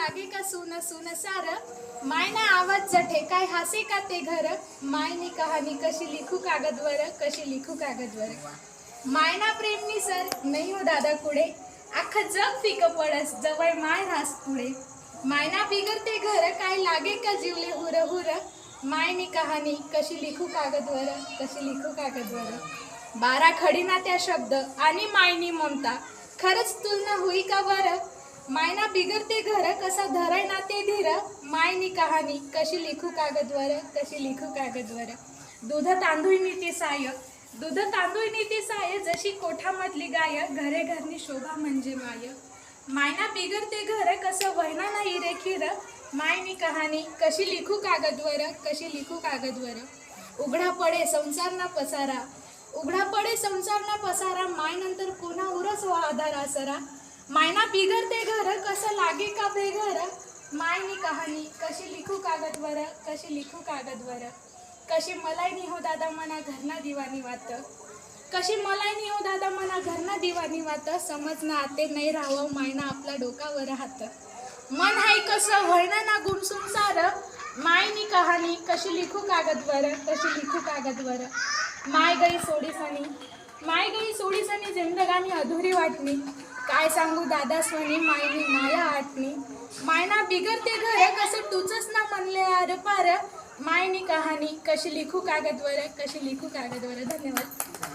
लागे का सुन सुन सार? मायना आवाज जठे काय हासे का ते घर? मायनी कहाणी कशी लिखू कागदवर कशी लिखू कागदवर मायना प्रेमनी सर नाही हो दादा कुडे? अख्खं जग फिक पडस जवळ माय रास पुढे. मायना बिगरते घर काय लागे का जीवले हुर हुर? मायनी कहाणी कशी लिखू कागदवर कशी लिखू कागदवर बारा खडीना त्या शब्द आणि मायनी ममता. खरंच तुलना होई का बरं मायना बिगरते घर कसा धराय ना ते धीर. मायनी कहाणी कशी लिखू कागदवर कशी लिखू कागदवर. दूध तांदूळ नीती साय दूध तांदूळ नीती साय जशी कोठामधली गाय घरे घरनी शोभा म्हणजे माय. मायना बिगरते घर कसं वहना नाही रे खीर. मायनी कहाणी कशी लिखू कागदवर कशी लिखू कागदवर. उघडा पडे संसार ना पसारा. उघडा पडे संसार ना पसारा. मायनंतर कोणा उरस वा आधार आसरा. मायना बिगरते कसं लागे का बेघर मायनी कहाणी कशी लिखू कागदवर कशी लिखू कागदवर कशी मलाई नी हो दादा मना घरना दिवानी वात. कशी मलाई नि हो दादा मना घरना दिवानी वात. समज ना आते नाही राहावं मायना आपला डोकावर हात. मन हाय कसं वळणं ना गुमसुम सार. मायनी कहाणी कशी लिखू कागदवर कशी लिखू कागदवर माय गई सोडीसानी. माय गई सोडीसनी जिंदगानी अधुरी वाटणी. काय सांगू दादा स्वनी मायनी माया आटणी मायना बिगरते घर कसं टुचच ना म्हणले अरे पार. मायनी कहाणी कशी लिखू कागदवर कशी लिखू कागदवर. धन्यवाद.